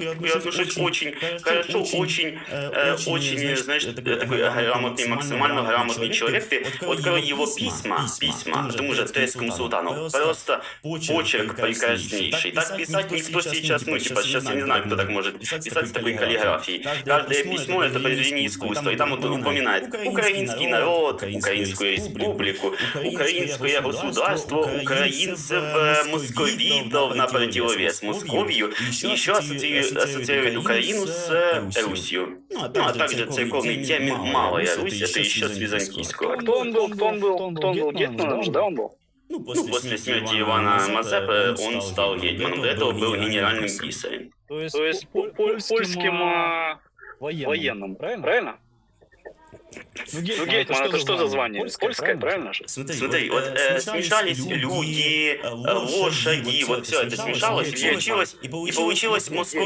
я отношусь очень хорошо, очень, э, очень, знаешь, такой грамотный, максимально грамотный человек. Ты открыл его письма, письма тому же тайскому султану. Просто почерк прекраснейший. Так писать никто сейчас, ну, типа, сейчас я не знаю, кто так может писать с такой каллиграфией. Каждое письмо это произведение искусства, и там вот упоминает украинский народ, украинскую республику, украинское государство, украинцев, э, московитов на противовес Московию, еще ассоциирует, ассоциирует Украину с э, Русью. Ну, а также церковный термин «малая Русь» это еще с византийского. Кто он был? Кто он был? Кто он был? Гетманом да, он был? Ну, после смерти Ивана Мазепы он стал гетманом, до этого был генеральным писарем. То есть по- по- польским а, военным, правильно? Ну, Гетман, это что за звание? Польское, правильно же? Смотри, вот э, смешались люди, э, лошади, вот все это смешалось, и получилось, и получилось московское